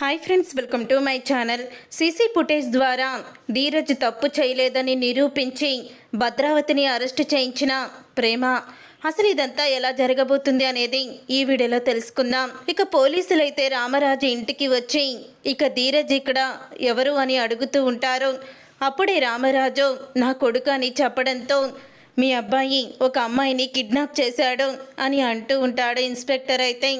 Hi friends welcome to my channel. CC footage ద్వారా ధీరజ్ తప్పు చేయలేదని నిరూపించి భద్రావతిని అరెస్టు చేయించిన ప్రేమ. అసలు ఇదంతా ఎలా జరగబోతుంది అనేది ఈ వీడియోలో తెలుసుకుందాం. ఇక పోలీసులు అయితే రామరాజు ఇంటికి వచ్చి ఇక ధీరజ్ ఇక్కడ ఎవరు అని అడుగుతూ ఉంటారు. అప్పుడే రామరాజు నా కొడుకు అని చెప్పడంతో మీ అబ్బాయి ఒక అమ్మాయిని కిడ్నాప్ చేశాడు అని అంటూ ఉంటాడు ఇన్స్పెక్టర్ అయితే.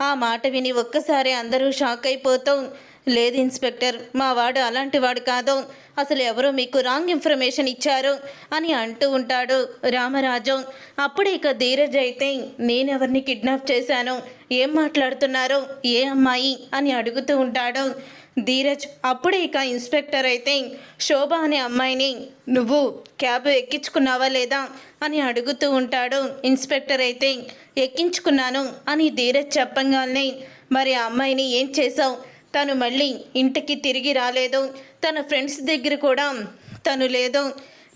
ఆ మాట విని ఒక్కసారి అందరూ షాక్ అయిపోతాం. లేదు ఇన్స్పెక్టర్ మా వాడు అలాంటి వాడు కాదు. అసలు ఎవరో మీకు రాంగ్ ఇన్ఫర్మేషన్ ఇచ్చారు అని అంటూ ఉంటాడు రామరాజు. అప్పుడే ఇక ధీరజ్ అయితే నేనెవరిని కిడ్నాప్ చేశాను? ఏం మాట్లాడుతున్నారు? ఏ అమ్మాయి? అని అడుగుతూ ఉంటాడు. ధీరజ్ అప్పుడే ఇక ఇన్స్పెక్టర్ అయితే శోభ అనే అమ్మాయిని నువ్వు క్యాబ్ ఎక్కించుకున్నావా లేదా? అని అడుగుతూ ఉంటాడు ఇన్స్పెక్టర్ అయితే. ఎక్కించుకున్నాను అని ధీరజ్ చెప్పంగానే మరి ఆ అమ్మాయిని ఏం చేసావు తను మళ్ళీ ఇంటికి తిరిగి రాలేదు. తన ఫ్రెండ్స్ దగ్గర కూడా తను లేదు.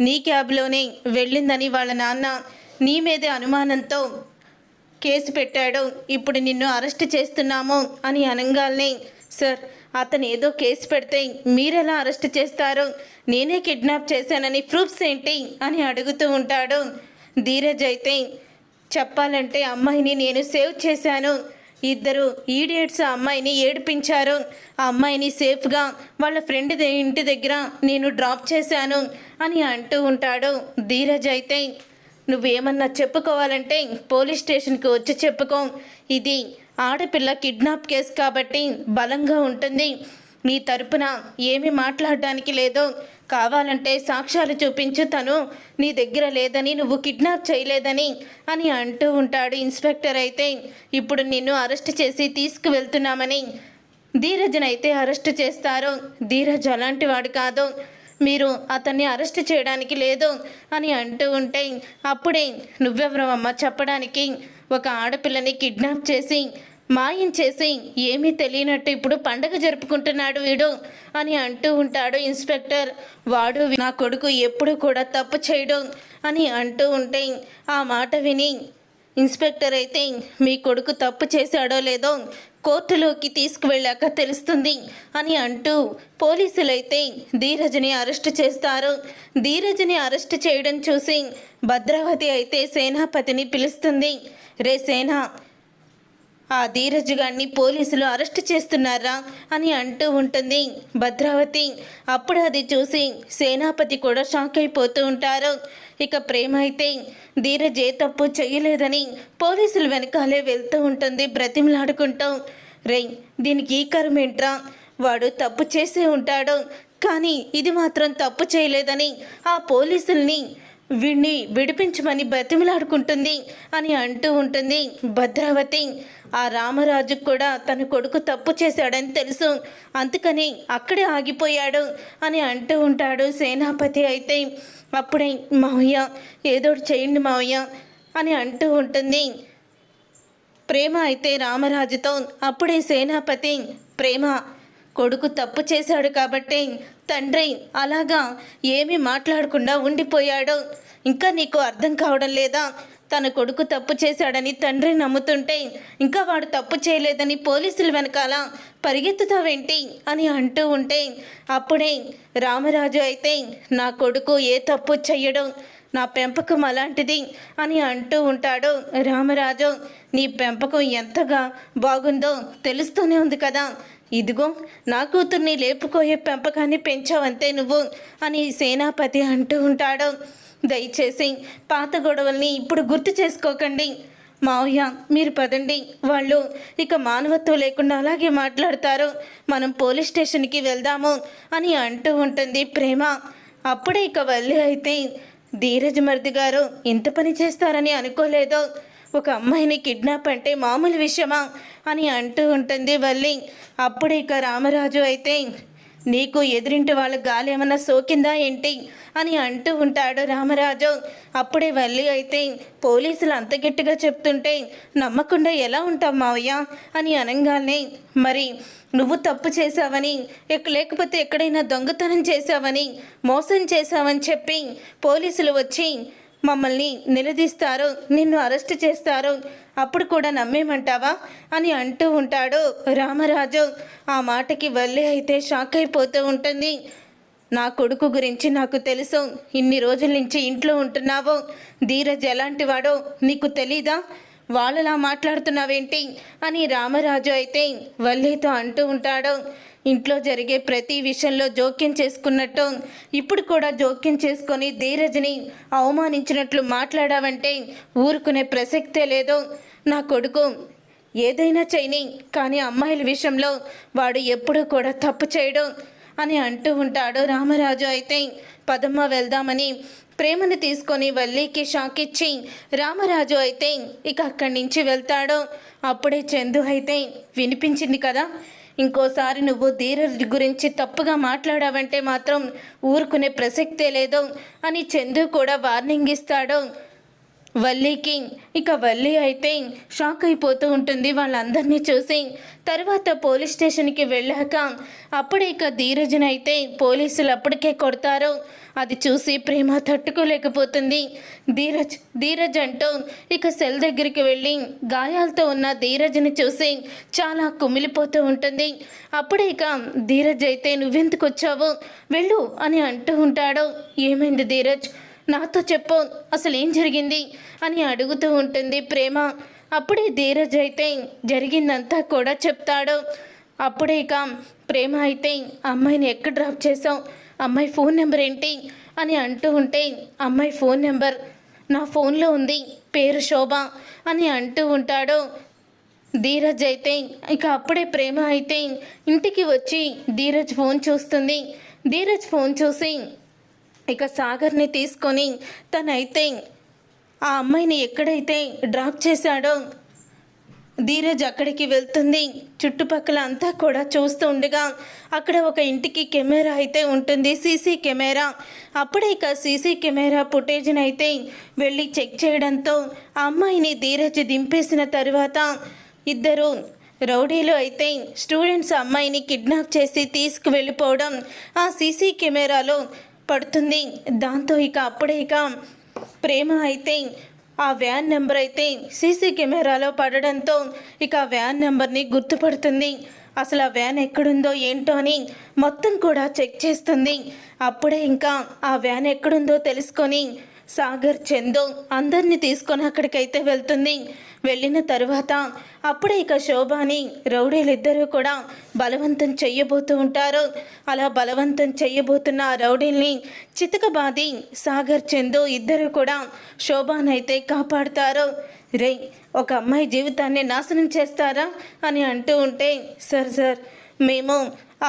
నీ క్యాబ్లోనే వెళ్ళిందని వాళ్ళ నాన్న నీ మీదే అనుమానంతో కేసు పెట్టాడు. ఇప్పుడు నిన్ను అరెస్ట్ చేస్తున్నాము అని అనగానే సార్ అతను ఏదో కేసు పెడితే మీరెలా అరెస్ట్ చేస్తారు? నేనే కిడ్నాప్ చేశానని ప్రూఫ్స్ ఏంటి? అని అడుగుతూ ఉంటాడు. ధీరజ్ అయితే చెప్పాలంటే అమ్మాయిని నేను సేవ్ చేశాను. ఇద్దరు ఈడియట్స్ అమ్మాయిని ఏడిపించారు. ఆ అమ్మాయిని సేఫ్గా వాళ్ళ ఫ్రెండ్ ద- ఇంటి దగ్గర నేను డ్రాప్ చేశాను అని అంటూ ఉంటాడు. ధీరజ్ అయితే నువ్వేమన్నా చెప్పుకోవాలంటే పోలీస్ స్టేషన్కి వచ్చి చెప్పుకో. ఇది ఆడపిల్ల కిడ్నాప్ కేసు కాబట్టి బలంగా ఉంటుంది. మీ తరపున ఏమీ మాట్లాడడానికి లేదో. కావాలంటే సాక్ష్యాలు చూపించు తను నీ దగ్గర లేదని నువ్వు కిడ్నాప్ చేయలేదని అని అంటూ ఉంటాడు ఇన్స్పెక్టర్ అయితే. ఇప్పుడు నిన్ను అరెస్ట్ చేసి తీసుకువెళ్తున్నామని ధీరజ్ని అరెస్ట్ చేస్తారు. ధీరజ్ అలాంటి వాడు కాదు. మీరు అతన్ని అరెస్ట్ చేయడానికి లేదు అని అంటూ ఉంటే అప్పుడే నువ్వెవరు అమ్మ చెప్పడానికి? ఒక ఆడపిల్లని కిడ్నాప్ చేసి మాయం చేసి ఏమీ తెలియనట్టు ఇప్పుడు పండగ జరుపుకుంటున్నాడు వీడు అని అంటూ ఉంటాడు ఇన్స్పెక్టర్. వాడు నా కొడుకు ఎప్పుడు కూడా తప్పు చేయడం అని అంటూ ఉంటే ఆ మాట విని ఇన్స్పెక్టర్ అయితే మీ కొడుకు తప్పు చేశాడో లేదో కోర్టులోకి తీసుకువెళ్ళాక తెలుస్తుంది అని అంటూ పోలీసులైతే ధీరజ్ని అరెస్ట్ చేస్తారు. ధీరజ్ని అరెస్ట్ చేయడం చూసి భద్రావతి అయితే సేనాపతిని పిలుస్తుంది. రే సేనా ఆ ధీరజ్ గారిని పోలీసులు అరెస్ట్ చేస్తున్నారా అని అంటూ ఉంటుంది. భద్రావతి అప్పుడు అది చూసి సేనాపతి కూడా షాక్ అయిపోతూ ఉంటారు. ఇక ప్రేమ అయితే ధీరజ్ ఏ తప్పు చేయలేదని పోలీసులు వెనకాలే వెళ్తూ ఉంటుంది బ్రతిమలాడుకుంటాం. రే దీనికి ఈ కరమేంట్రా వాడు తప్పు చేసే ఉంటాడు. కానీ ఇది మాత్రం తప్పు చేయలేదని ఆ పోలీసుల్ని వీడిని విడిపించమని బతిమిలాడుకుంటుంది అని అంటూ ఉంటుంది. భద్రావతి ఆ రామరాజు కూడా తన కొడుకు తప్పు చేశాడని తెలుసు. అందుకని అక్కడే ఆగిపోయాడు అని అంటూ ఉంటాడు సేనాపతి అయితే. అప్పుడే మావయ్య ఏదో చేయండి మావయ్య అని అంటూ ఉంటుంది. ప్రేమ అయితే రామరాజుతో. అప్పుడే సేనాపతి ప్రేమ కొడుకు తప్పు చేశాడు కాబట్టి తండ్రి అలాగా ఏమీ మాట్లాడకుండా ఉండిపోయాడు. ఇంకా నీకు అర్థం కావడం లేదా? తన కొడుకు తప్పు చేశాడని తండ్రి నమ్ముతుంటే ఇంకా వాడు తప్పు చేయలేదని పోలీసులు వెనకాల పరిగెత్తుతావేంటి అని అంటూ ఉంటే అప్పుడే రామరాజు అయితే నా కొడుకు ఏ తప్పు చెయ్యడం నా పెంపకం అలాంటిది అని అంటూ ఉంటాడు. రామరాజు నీ పెంపకం ఎంతగా బాగుందో తెలుస్తూనే ఉంది కదా. ఇదిగో నా కూతుర్ని లేపుకోయే పెంపకాన్ని పెంచావంతే నువ్వు అని సేనాపతి అంటూ ఉంటాడు. దయచేసి పాత గొడవల్ని ఇప్పుడు గుర్తు చేసుకోకండి. మావయ్య మీరు పదండి. వాళ్ళు ఇక మానవత్వం లేకుండా అలాగే మాట్లాడతారు. మనం పోలీస్ స్టేషన్కి వెళ్దాము అని అంటూ ఉంటుంది ప్రేమ. అప్పుడే ఇక వల్లి అయితే ధీరజ్ మరిది గారు ఇంత పని చేస్తారని అనుకోలేదు. ఒక అమ్మాయిని కిడ్నాప్ అంటే మామూలు విషయమా అని అంటూ ఉంటుంది వల్లి. అప్పుడు ఇక రామరాజు అయితే నీకు ఎదురింటి వాళ్ళ గాలి ఏమన్నా సోకిందా ఏంటి? అని అంటూ ఉంటాడు రామరాజు. అప్పుడే వల్లి అయితే పోలీసులు అంత గట్టిగా చెప్తుంటే నమ్మకుండా ఎలా ఉంటాం మావయ్య? అని అనగానే మరి నువ్వు తప్పు చేశావని లేకపోతే ఎక్కడైనా దొంగతనం చేశావని మోసం చేశావని చెప్పి పోలీసులు వచ్చి మమ్మల్ని నిలదీస్తారు నిన్ను అరెస్ట్ చేస్తారు అప్పుడు కూడా నమ్మేమంటావా? అని అంటూ ఉంటాడు రామరాజు. ఆ మాటకి వల్లే అయితే షాక్ అయిపోతూ ఉంటుంది. నా కొడుకు గురించి నాకు తెలుసు. ఇన్ని రోజుల నుంచి ఇంట్లో ఉంటున్నావు. ధీరజ్ ఎలాంటి వాడో నీకు తెలీదా? వాళ్ళలా మాట్లాడుతున్నావేంటి? అని రామరాజు అయితే వల్లేతో అంటూ ఉంటాడు. ఇంట్లో జరిగే ప్రతి విషయంలో జోక్యం చేసుకున్నట్టు ఇప్పుడు కూడా జోక్యం చేసుకొని ధీరజ్ని అవమానించినట్లు మాట్లాడావంటే ఊరుకునే ప్రసక్తే లేదు. నా కొడుకు ఏదైనా చేయని కానీ అమ్మాయిల విషయంలో వాడు ఎప్పుడూ కూడా తప్పు చేయడు అని అంటూ ఉంటాడు రామరాజు. అయితే పదమ్మ వెళ్దామని ప్రేమను తీసుకొని వల్లీకి షాక్ ఇచ్చి రామరాజు అయితే ఇక అక్కడి నుంచి వెళ్తాడు. అప్పుడే చందు అయితే వినిపించింది కదా? ఇంకోసారి నువ్వు ధీరజ్ గురించి తప్పుగా మాట్లాడావంటే మాత్రం ఊరుకునే ప్రసక్తే లేదు అని చందు కూడా వార్నింగ్ ఇస్తాడు. వల్లికి ఇక వల్లి అయితే షాక్ అయిపోతూ ఉంటుంది వాళ్ళందరినీ చూసి. తర్వాత పోలీస్ స్టేషన్కి వెళ్ళాక అప్పుడే ఇక ధీరజ్ని అయితే పోలీసులు అప్పటికే కొడతారు. అది చూసి ప్రేమ తట్టుకోలేకపోతుంది. ధీరజ్ ధీరజ్ అంటూ ఇక సెల్ దగ్గరికి వెళ్ళి గాయాలతో ఉన్న ధీరజ్ని చూసి చాలా కుమిలిపోతూ ఉంటుంది. అప్పుడే ఇక ధీరజ్ అయితే నువ్వెందుకు వచ్చావు? వెళ్ళు అని అంటూ ఉంటాడు. ఏమైంది ధీరజ్? నాతో చెప్పు అసలు ఏం జరిగింది? అని అడుగుతూ ఉంటుంది ప్రేమ. అప్పుడే ధీరజ్ అయితే జరిగిందంతా కూడా చెప్తాడు. అప్పుడే ఇక ప్రేమ అయితే అమ్మాయిని ఎక్కడ డ్రాప్ చేసావు అమ్మాయి ఫోన్ నెంబర్ ఏంటి? అని అంటూ ఉంటే అమ్మాయి ఫోన్ నెంబర్ నా ఫోన్లో ఉంది పేరు శోభ అని అంటూ ఉంటాడు. ధీరజ్ అయితే ఇక అప్పుడే ప్రేమ అయితే ఇంటికి వచ్చి ధీరజ్ ఫోన్ చూస్తుంది. ధీరజ్ ఫోన్ చూసి ఇక సాగర్ని తీసుకొని తనైతే ఆ అమ్మాయిని ఎక్కడైతే డ్రాప్ చేశాడో ధీరజ్ అక్కడికి వెళ్తుంది. చుట్టుపక్కల అంతా కూడా చూస్తూ ఉండగా అక్కడ ఒక ఇంటికి కెమెరా అయితే ఉంటుంది. CC camera. అప్పుడే ఇక సీసీ కెమెరా ఫుటేజ్ని అయితే వెళ్ళి చెక్ చేయడంతో ఆ అమ్మాయిని ధీరజ్ దింపేసిన తర్వాత ఇద్దరు రౌడీలు అయితే స్టూడెంట్స్ అమ్మాయిని కిడ్నాప్ చేసి తీసుకువెళ్ళిపోవడం ఆ సీసీ కెమెరాలో పడుతుంది. దాంతో ఇక అప్పుడే ఇక ప్రేమ అయితే ఆ వ్యాన్ నెంబర్ అయితే సీసీ కెమెరాలో పడడంతో ఇక ఆ వ్యాన్ నెంబర్ని గుర్తుపడుతుంది. అసలు ఆ వ్యాన్ ఎక్కడుందో ఏంటో అని మొత్తం కూడా చెక్ చేస్తుంది. అప్పుడే ఇంకా ఆ వ్యాన్ ఎక్కడుందో తెలుసుకొని సాగర్ చందు అందరినీ తీసుకొని అక్కడికైతే వెళ్తుంది. వెళ్ళిన తరువాత అప్పుడే ఇక శోభాని రౌడీలిద్దరూ కూడా బలవంతం చెయ్యబోతూ ఉంటారు. అలా బలవంతం చెయ్యబోతున్న ఆ రౌడీల్ని చితకబాది సాగర్ చందు ఇద్దరు కూడా శోభానైతే కాపాడుతారు. రే ఒక అమ్మాయి జీవితాన్ని నాశనం చేస్తారా అని అంటూ ఉంటే సార్ సార్ మేము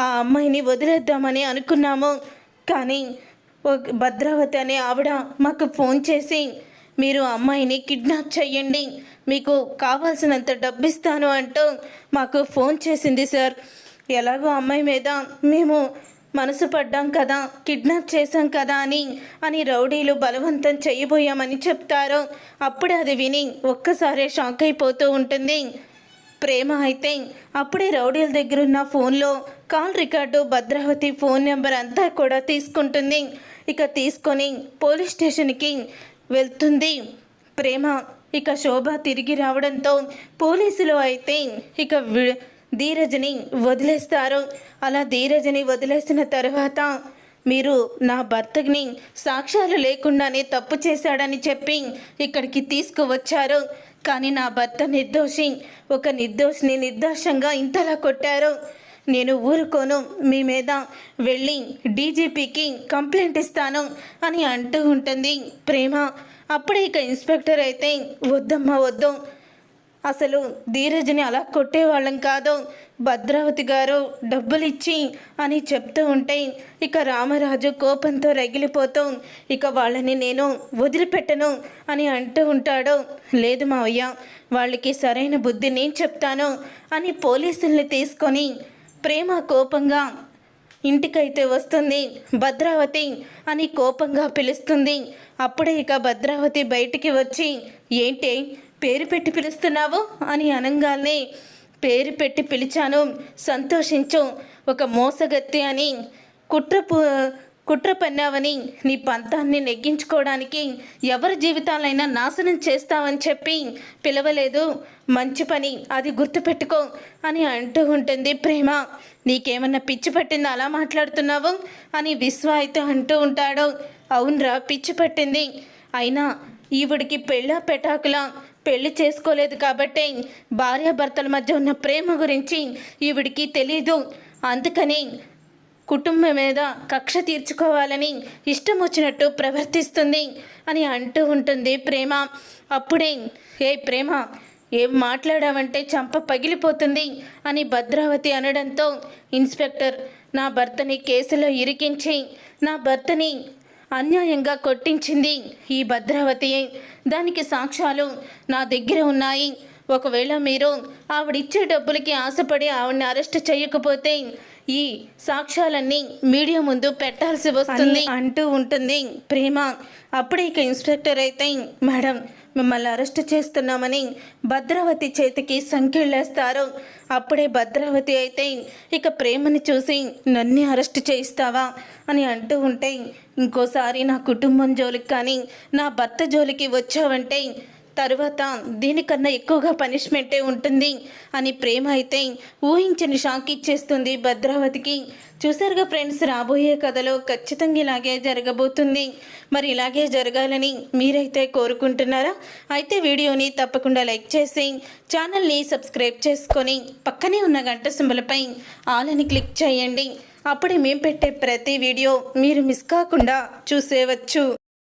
ఆ అమ్మాయిని వదిలేద్దామని అనుకున్నాము. కానీ భద్రావతి అనే ఆవిడ మాకు ఫోన్ చేసి మీరు అమ్మాయిని కిడ్నాప్ చేయండి మీకు కావాల్సినంత డబ్బు ఇస్తాను అంటూ మాకు ఫోన్ చేసింది సార్. ఎలాగో అమ్మాయి మీద మేము మనసు పడ్డాం కదా కిడ్నాప్ చేశాం కదా అని అని రౌడీలు బలవంతం చేయబోయామని చెప్తారు. అప్పుడు అది విని ఒక్కసారే షాక్ అయిపోతూ ఉంటుంది. ప్రేమ అయితే అప్పుడే రౌడీల దగ్గర ఉన్న ఫోన్లో call record Bhadravati phone number అంతా కూడా తీసుకుంటుంది. ఇక తీసుకొని పోలీస్ స్టేషన్కి వెళ్తుంది. ప్రేమ ఇక శోభ తిరిగి రావడంతో పోలీసులు అయితే ఇక వి- ధీరజ్ని వదిలేస్తారు. అలా ధీరజ్ని వదిలేసిన తర్వాత మీరు నా భర్తని సాక్ష్యాలు లేకుండానే తప్పు చేశాడని చెప్పి ఇక్కడికి తీసుకువచ్చారు. కానీ నా భర్త నిర్దోషి. ఒక నిర్దోషిని నిర్దోషంగా ఇంతలా కొట్టారు. నేను ఊరుకోను మీ మీద వెళ్ళి డీజీపీకి కంప్లైంట్ ఇస్తాను అని అంటూ ఉంటుంది ప్రేమ. అప్పుడే ఇక ఇన్స్పెక్టర్ అయితే వద్దమ్మా వద్దు. అసలు ధీరజ్ని అలా కొట్టేవాళ్ళం కాదు. భద్రావతి గారు డబ్బులు ఇచ్చి అని చెప్తూ ఉంటే ఇక రామరాజు కోపంతో రగిలిపోతూ ఇక వాళ్ళని నేను వదిలిపెట్టను అని అంటూ ఉంటాడు. లేదు మావయ్య వాళ్ళకి సరైన బుద్ధి నేను చెప్తాను అని పోలీసుల్ని తీసుకొని ప్రేమ కోపంగా ఇంటికైతే వస్తుంది భద్రావతి అని కోపంగా పిలుస్తుంది. అప్పుడే ఇక భద్రావతి బయటికి వచ్చి ఏంటి పేరు పెట్టి పిలుస్తున్నావు? అని అనగానే పేరు పెట్టి పిలిచాను సంతోషించు ఒక మోసగత్తి అని కుట్ర కుట్ర పన్నావని నీ పంతాన్ని నెగ్గించుకోవడానికి ఎవరి జీవితాలైనా నాశనం చేస్తావని చెప్పి పిలవలేదు. మంచి పని అది గుర్తుపెట్టుకో అని అంటూ ఉంటుంది ప్రేమ. నీకేమన్నా పిచ్చి పట్టింది అలా మాట్లాడుతున్నావు అని విశ్వ అయితే అంటూ ఉంటాడు. అవునరా పిచ్చి పట్టింది. అయినా ఈవిడికి పెళ్ళ పెటాకుల పెళ్ళి చేసుకోలేదు కాబట్టి భార్యాభర్తల మధ్య ఉన్న ప్రేమ గురించి ఈవిడికి తెలీదు. అందుకని కుటుంబం మీద కక్ష తీర్చుకోవాలని ఇష్టం వచ్చినట్టు ప్రవర్తిస్తుంది అని అంటూ ఉంటుంది ప్రేమ. అప్పుడే ఏ ప్రేమ ఏం మాట్లాడావంటే చంప పగిలిపోతుంది అని భద్రావతి అనడంతో ఇన్స్పెక్టర్ నా భర్తని కేసులో ఇరికించి నా భర్తని అన్యాయంగా కొట్టించింది ఈ భద్రావతి. దానికి సాక్ష్యాలు నా దగ్గర ఉన్నాయి. ఒకవేళ మీరు ఆవిడిచ్చే డబ్బులకి ఆశపడి ఆవిడని అరెస్ట్ చేయకపోతే ఈ సాక్ష్యాలన్నీ మీడియా ముందు పెట్టాల్సి వస్తుంది. అంటూ ఉంటుంది. ప్రేమ అప్పుడే ఇక ఇన్స్పెక్టర్ అయితే మేడం మిమ్మల్ని అరెస్ట్ చేస్తున్నామని భద్రావతి చేతికి సంకెళ్ళేస్తారు. అప్పుడే భద్రావతి అయితే ఇక ప్రేమని చూసి నన్ను అరెస్ట్ చేయిస్తావా? అని అంటూ ఉంటే ఇంకోసారి నా కుటుంబం జోలికి కానీ నా భర్త జోలికి వచ్చావంటే తర్వాత దీనికన్నా ఎక్కువగా పనిష్మెంటే ఉంటుంది అని ప్రేమ అయితే ఊహించని షాక్ ఇచ్చేస్తుంది భద్రావతికి. చూసారుగా ఫ్రెండ్స్ రాబోయే కథలో ఖచ్చితంగా ఇలాగే జరగబోతుంది. మరి ఇలాగే జరగాలని మీరైతే కోరుకుంటున్నారా? అయితే వీడియోని తప్పకుండా లైక్ చేసి ఛానల్ని సబ్స్క్రైబ్ చేసుకొని పక్కనే ఉన్న గంట సింబలపై ఆలని క్లిక్ చేయండి. అప్పుడే మేము పెట్టే ప్రతి వీడియో మీరు మిస్ కాకుండా చూసేవచ్చు.